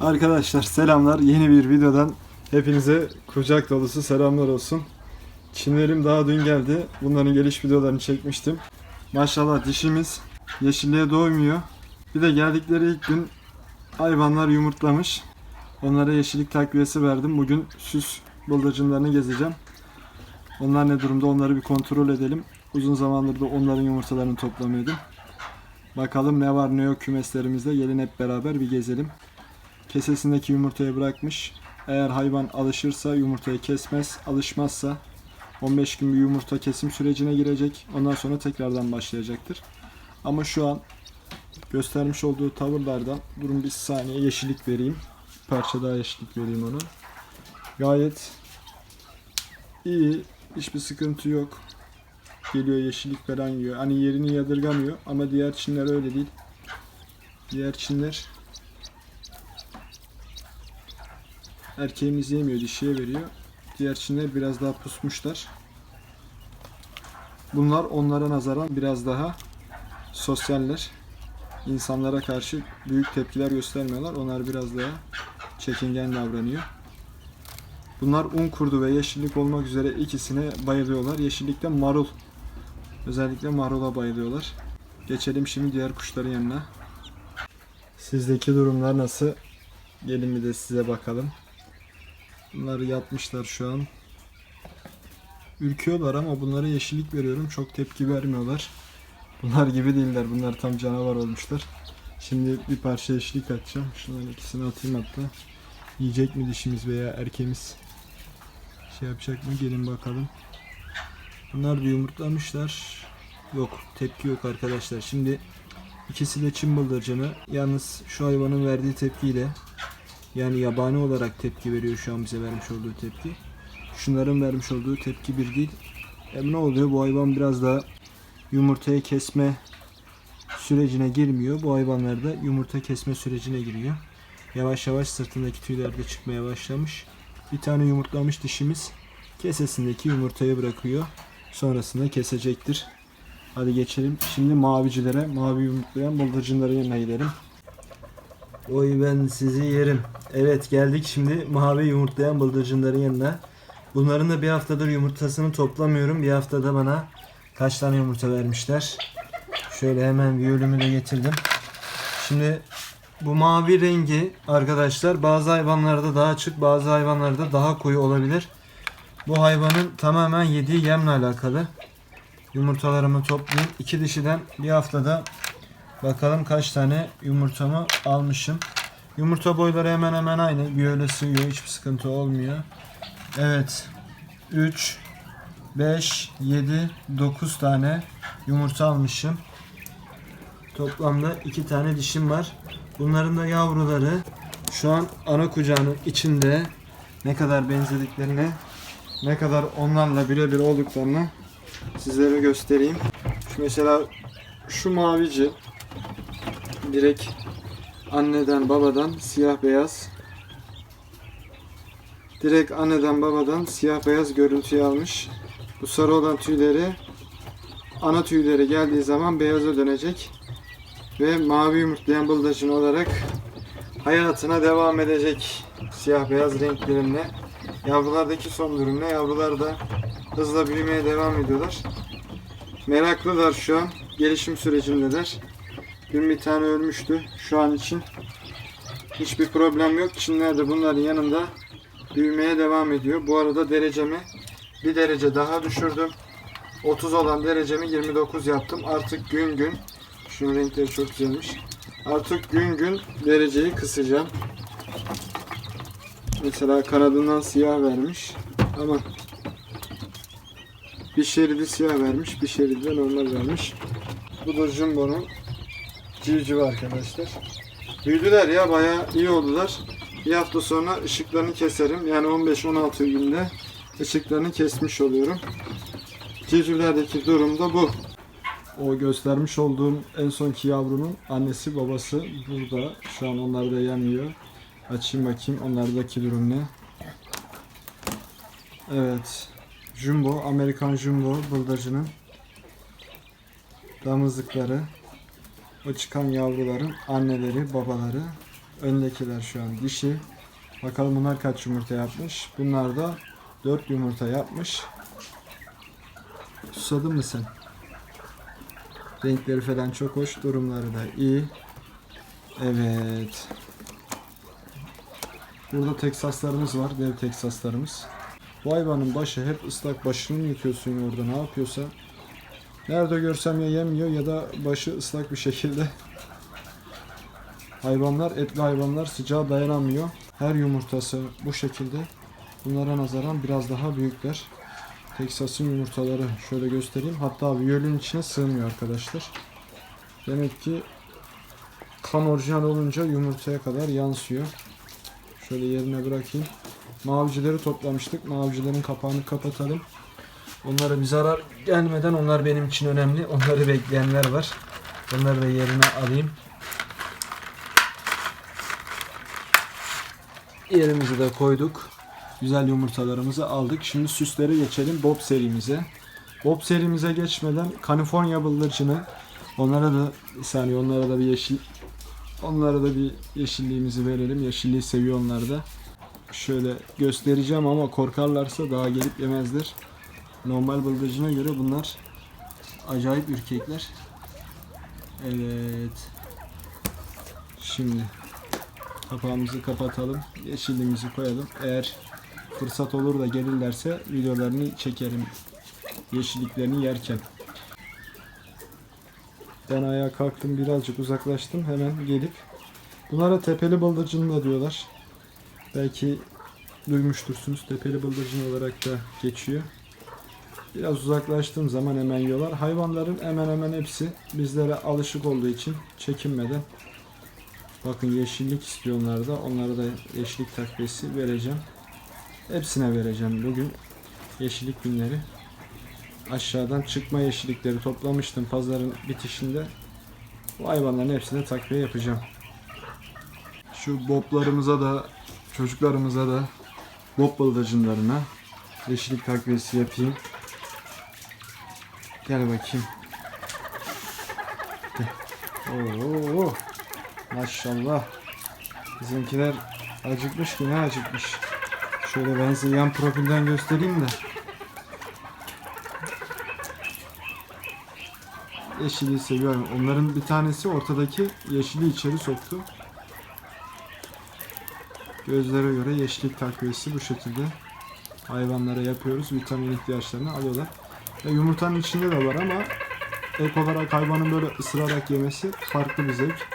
Arkadaşlar selamlar. Yeni bir videodan hepinize kucak dolusu selamlar olsun. Çinlerim daha dün geldi. Bunların geliş videolarını çekmiştim. Maşallah dişimiz yeşilliğe doymuyor. Bir de geldikleri ilk gün hayvanlar yumurtlamış. Onlara yeşillik takviyesi verdim. Bugün süs bıldırcınlarını gezeceğim. Onlar ne durumda onları bir kontrol edelim. Uzun zamandır da onların yumurtalarını toplamıyordum. Bakalım ne var ne yok kümeslerimizde. Gelin hep beraber bir gezelim. Kesesindeki yumurtayı bırakmış. Eğer hayvan alışırsa yumurtayı kesmez, alışmazsa 15 gün bir yumurta kesim sürecine girecek. Ondan sonra tekrardan başlayacaktır. Ama şu an göstermiş olduğu tavırlardan durun bir saniye yeşillik vereyim. Bir parça daha yeşillik vereyim ona. Gayet iyi. Hiçbir sıkıntı yok. Geliyor yeşillik falan yiyor. Hani yerini yadırgamıyor ama diğer Çinler öyle değil. Diğer Çinler erkeğimiz yemiyor, dişiye veriyor. Diğer Çinler biraz daha pusmuşlar. Bunlar onlara nazaran biraz daha sosyaller. İnsanlara karşı büyük tepkiler göstermiyorlar. Onlar biraz daha çekingen davranıyor. Bunlar un kurdu ve yeşillik olmak üzere ikisine bayılıyorlar. Yeşillikte marul. Özellikle marula bayılıyorlar. Geçelim şimdi diğer kuşların yanına. Sizdeki durumlar nasıl? Gelin bir de size bakalım. Bunlar yatmışlar şu an. Ürküyorlar ama bunlara yeşillik veriyorum. Çok tepki vermiyorlar. Bunlar gibi değiller. Bunlar tam canavar olmuşlar. Şimdi bir parça yeşillik atacağım. Şunların ikisini atayım hatta. Yiyecek mi dişimiz veya erkeğimiz? Şey yapacak mı? Gelin bakalım. Bunlar bir yumurtlamışlar. Yok. Tepki yok arkadaşlar. Şimdi ikisi de çim bıldırcını. Yalnız şu hayvanın verdiği tepkiyle yani yabani olarak tepki veriyor şu an bize vermiş olduğu tepki. Şunların vermiş olduğu tepki bir değil. E ne oluyor? Bu hayvan biraz daha yumurtayı kesme sürecine girmiyor. Bu hayvanlar da yumurta kesme sürecine giriyor. Yavaş yavaş sırtındaki tüyler de çıkmaya başlamış. Bir tane yumurtlamış dişimiz kesesindeki yumurtayı bırakıyor. Sonrasında kesecektir. Hadi geçelim. Şimdi mavicilere, mavi yumurtlayan bıldırcınların yanına gidelim. Oy ben sizi yerim. Evet geldik şimdi mavi yumurtlayan bıldırcınların yanına. Bunların da bir haftadır yumurtasını toplamıyorum. Bir haftada bana kaç tane yumurta vermişler. Şöyle hemen bir ölümü de getirdim. Şimdi bu mavi rengi arkadaşlar bazı hayvanlarda daha açık bazı hayvanlarda daha koyu olabilir. Bu hayvanın tamamen yediği yemle alakalı. Yumurtalarımı toplayayım. İki dişiden bir haftada Bakalım kaç tane yumurtamı almışım. Yumurta boyları hemen hemen aynı. Bir öyle sığıyor. Hiçbir sıkıntı olmuyor. Evet. 3 5 7 9 tane yumurta almışım. Toplamda 2 tane dişim var. Bunların da yavruları şu an ana kucağının içinde ne kadar benzediklerini ne kadar onlarla birebir olduklarını sizlere göstereyim. Şu mesela şu mavici direkt anneden babadan siyah beyaz direkt anneden babadan siyah beyaz görüntüyü almış. Bu sarı olan tüyleri ana tüyleri geldiği zaman beyaza dönecek ve mavi yumurtlayan bıldırcın olarak hayatına devam edecek siyah beyaz renklerinde. Yavrulardaki son durum ne? Yavrular da hızla büyümeye devam ediyorlar. Meraklılar şu an. Gelişim sürecindeler. Dün bir tane ölmüştü. Şu an için hiçbir problem yok. Çinler de bunların yanında büyümeye devam ediyor. Bu arada derecemi bir derece daha düşürdüm. 30 olan derecemi 29 yaptım. Artık gün gün şunun renkleri çok güzelmiş. Artık gün gün dereceyi kısacağım. Mesela kanadından siyah vermiş ama bir şeridi siyah vermiş, bir şeridi normal vermiş. Bu da Jumbo'nun civcivi arkadaşlar. Büyüdüler ya bayağı iyi oldular. Bir hafta sonra ışıklarını keserim. Yani 15-16 günde ışıklarını kesmiş oluyorum. Civcivlerdeki durum da bu. O göstermiş olduğum en sonki yavrunun annesi babası burada. Şu an onlar da yanıyor. Açayım bakayım onlardaki durum ne. Evet. Jumbo, Amerikan Jumbo bıldırcının damızlıkları. O çıkan yavruların anneleri, babaları. Öndekiler şu an dişi. Bakalım bunlar kaç yumurta yapmış. Bunlar da 4 yumurta yapmış. Susadın mı sen? Renkleri falan çok hoş. Durumları da iyi. Evet. Burada Teksaslarımız var. Dev Teksaslarımız. Bu hayvanın başı hep ıslak. Başını mı yıkıyorsun orada ne yapıyorsa. Nerede görsem ya yemiyor ya da başı ıslak bir şekilde. Hayvanlar, etli hayvanlar sıcağa dayanamıyor. Her yumurtası bu şekilde. Bunlara nazaran biraz daha büyükler. Teksas'ın yumurtaları şöyle göstereyim. Hatta viyolün içine sığmıyor arkadaşlar. Demek ki kan orijinal olunca yumurtaya kadar yansıyor. Şöyle yerine bırakayım. Mavicileri toplamıştık. Mavicilerin kapağını kapatalım. Onlara bir zarar gelmeden onlar benim için önemli. Onları bekleyenler var. Onları da yerine alayım. Yerimizi de koyduk. Güzel yumurtalarımızı aldık. Şimdi süslere geçelim Bob serimize. Bob serimize geçmeden California bıldırcını onlara da bir saniye onlara da bir yeşil onlara da bir yeşilliğimizi verelim. Yeşilliği seviyor onlar da. Şöyle göstereceğim ama korkarlarsa daha gelip yemezler. Normal bıldırcına göre bunlar acayip ürkekler. Evet. Şimdi kapağımızı kapatalım. Yeşilliğimizi koyalım. Eğer fırsat olur da gelirlerse videolarını çekerim. Yeşilliklerini yerken. Ben ayağa kalktım birazcık uzaklaştım. Hemen gelip bunlara tepeli bıldırcın da diyorlar. Belki duymuştursunuz. Tepeli bıldırcın olarak da geçiyor. Biraz uzaklaştığım zaman hemen yiyorlar. Hayvanların hemen hemen hepsi bizlere alışık olduğu için çekinmeden bakın yeşillik istiyorlar da onlara da yeşillik takviyesi vereceğim. Hepsine vereceğim bugün yeşillik günleri. Aşağıdan çıkma yeşillikleri toplamıştım pazarın bitişinde. Bu hayvanların hepsine takviye yapacağım. Şu boblarımıza da çocuklarımıza da bob bıldırcınlarına yeşillik takviyesi yapayım. Gel bakayım. Oo, maşallah. Bizimkiler acıkmış ki ne acıkmış. Şöyle ben size yan profilden göstereyim de. Yeşili seviyorum. Onların bir tanesi ortadaki yeşili içeri soktu. Gözlere göre yeşillik takviyesi bu şekilde hayvanlara yapıyoruz. Vitamin ihtiyaçlarını alıyorlar. E, yumurtanın içinde de var ama ek olarak hayvanın böyle ısırarak yemesi farklı bir zevk.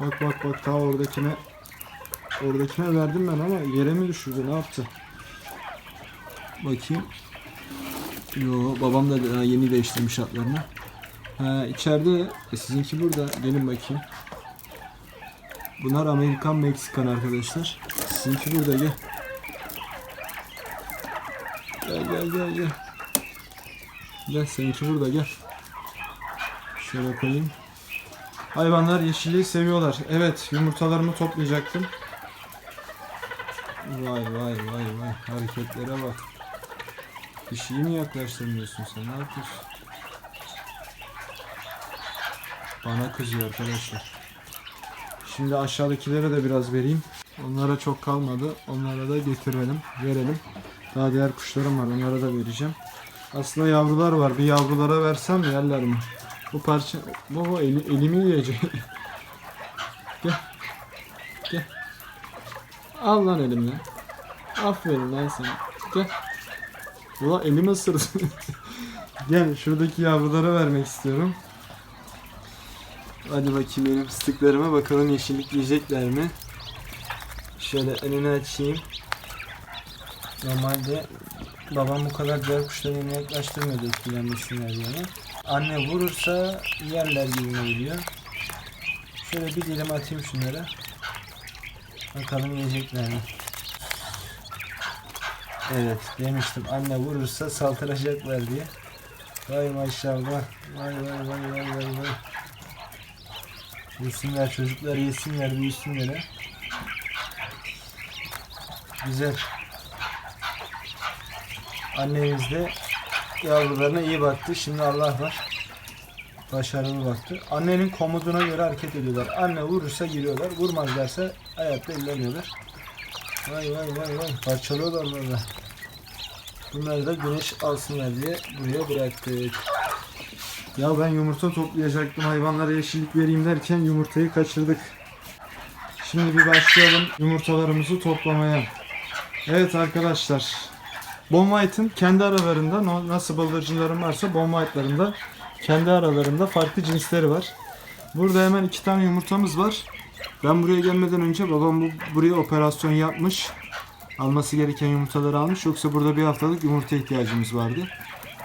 Bak bak bak ta oradakine oradakine verdim ben ama yere mi düşürdü ne yaptı? Bakayım. Yo babam da daha yeni değiştirmiş atlarını. Ha içeride e, sizinki burada. Gelin bakayım. Bunlar Amerikan Meksikan arkadaşlar. Sizinki burada gel. Gel gel gel gel. Gel seninki burada gel. Şöyle koyayım. Hayvanlar yeşilliği seviyorlar. Evet yumurtalarımı toplayacaktım. Vay vay vay vay hareketlere bak. Dişiyi mi yaklaştırmıyorsun sen ne yapıyorsun? Bana kızıyor arkadaşlar. Şimdi aşağıdakilere de biraz vereyim. Onlara çok kalmadı. Onlara da getirelim, verelim. Daha diğer kuşlarım var. Onlara da vereceğim. Aslında yavrular var. Bir yavrulara versem yerler mi? Bu parça... Baba eli, elimi yiyecek. Gel. Gel. Al lan elimden. Aferin lan sana. Gel. Ulan elimi ısırdı. Gel şuradaki yavrulara vermek istiyorum. Hadi bakayım benim fıstıklarıma bakalım yeşillik yiyecekler mi? Şöyle önünü açayım. Normalde babam bu kadar diğer kuşların yanına yaklaştırmıyordu etkilenmesinler diye. Anne vurursa yerler gibi geliyor. Şöyle bir dilim atayım şunlara. Bakalım yiyecekler mi? Evet demiştim anne vurursa saldıracaklar diye. Vay maşallah. Vay vay vay vay vay vay. Yesinler çocuklar yesinler büyüsünler ha. Güzel. Annemiz de yavrularına iyi baktı. Şimdi Allah var. başarılı baktı. Annenin komutuna göre hareket ediyorlar. Anne vurursa giriyorlar. Vurmaz derse hayatta ellemiyorlar. Vay vay vay vay. Parçalıyorlar valla. Bunları da güneş alsınlar diye buraya bıraktık. Ya ben yumurta toplayacaktım hayvanlara yeşillik vereyim derken yumurtayı kaçırdık. Şimdi bir başlayalım yumurtalarımızı toplamaya. Evet arkadaşlar. Bon White'ın kendi aralarında nasıl bıldırcınlarım varsa Bon White'larında kendi aralarında farklı cinsleri var. Burada hemen iki tane yumurtamız var. Ben buraya gelmeden önce babam bu, buraya operasyon yapmış. Alması gereken yumurtaları almış. Yoksa burada bir haftalık yumurta ihtiyacımız vardı.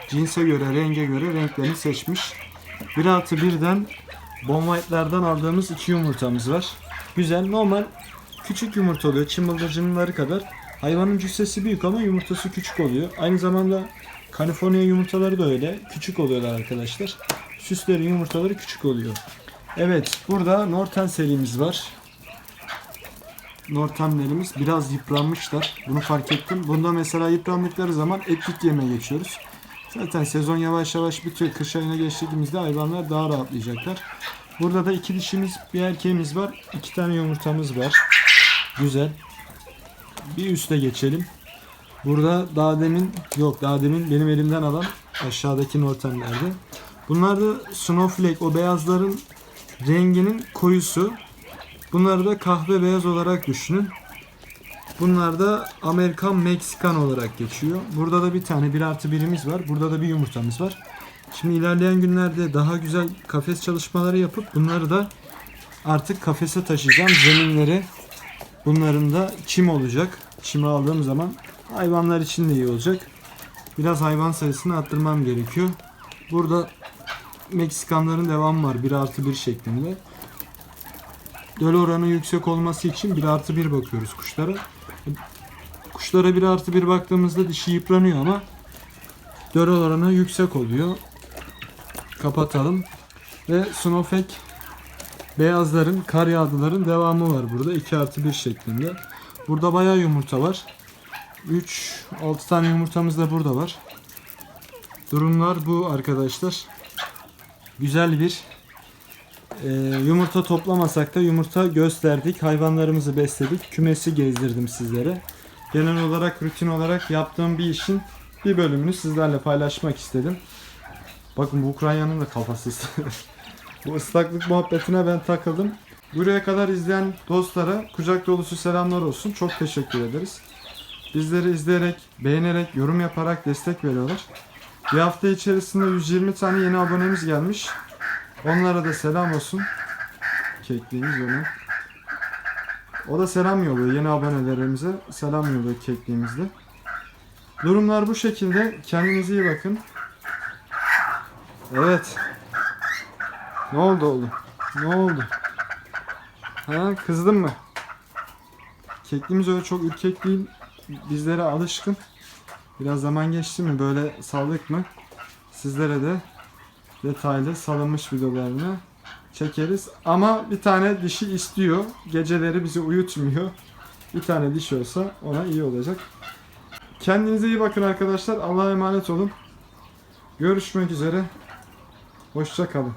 Cinse göre, renge göre renklerini seçmiş. 1 artı 1'den Bon White'lardan aldığımız iki yumurtamız var. Güzel, normal küçük yumurta oluyor. Çin bıldırcınları kadar. Hayvanın cüssesi büyük ama yumurtası küçük oluyor. Aynı zamanda Kaliforniya yumurtaları da öyle. Küçük oluyorlar arkadaşlar. Süslerin yumurtaları küçük oluyor. Evet, burada Norten serimiz var. Nortenlerimiz biraz yıpranmışlar. Bunu fark ettim. Bunda mesela yıprandıkları zaman etlik yeme geçiyoruz. Zaten sezon yavaş yavaş bitiyor. Kış ayına geçtiğimizde hayvanlar daha rahatlayacaklar. Burada da iki dişimiz, bir erkeğimiz var. İki tane yumurtamız var. Güzel. Bir üste geçelim. Burada daha demin, yok daha demin benim elimden alan aşağıdaki Nortenlerdi. Bunlar da Snowflake, o beyazların renginin koyusu. Bunları da kahve beyaz olarak düşünün. Bunlar da Amerikan Meksikan olarak geçiyor. Burada da bir tane 1 artı birimiz var. Burada da bir yumurtamız var. Şimdi ilerleyen günlerde daha güzel kafes çalışmaları yapıp bunları da artık kafese taşıyacağım. Zeminleri bunların da çim olacak. Çimi aldığım zaman hayvanlar için de iyi olacak. Biraz hayvan sayısını arttırmam gerekiyor. Burada Meksikanların devamı var 1 artı 1 şeklinde. Döl oranı yüksek olması için 1 artı 1 bakıyoruz kuşlara. Kuşlara 1 artı 1 baktığımızda dişi yıpranıyor ama döl oranı yüksek oluyor. Kapatalım. Ve Snowflake beyazların, kar yağdıların devamı var burada. 2 artı 1 şeklinde. Burada bayağı yumurta var. 3, 6 tane yumurtamız da burada var. Durumlar bu arkadaşlar. Güzel bir ee, yumurta toplamasak da yumurta gösterdik. Hayvanlarımızı besledik. Kümesi gezdirdim sizlere. Genel olarak rutin olarak yaptığım bir işin bir bölümünü sizlerle paylaşmak istedim. Bakın bu Ukrayna'nın da kafası ıslak. bu ıslaklık muhabbetine ben takıldım. Buraya kadar izleyen dostlara kucak dolusu selamlar olsun. Çok teşekkür ederiz. Bizleri izleyerek, beğenerek, yorum yaparak destek veriyorlar. Bir hafta içerisinde 120 tane yeni abonemiz gelmiş. Onlara da selam olsun. Kekliğimiz onu. O da selam yolluyor yeni abonelerimize. Selam yolluyor kekliğimizde. Durumlar bu şekilde. Kendinize iyi bakın. Evet. Ne oldu oğlum? Ne oldu? Ha kızdın mı? Kekliğimiz öyle çok ürkek değil. Bizlere alışkın. Biraz zaman geçti mi böyle saldık mı sizlere de detaylı salınmış videolarını çekeriz. Ama bir tane dişi istiyor. Geceleri bizi uyutmuyor. Bir tane dişi olsa ona iyi olacak. Kendinize iyi bakın arkadaşlar. Allah'a emanet olun. Görüşmek üzere. Hoşça kalın.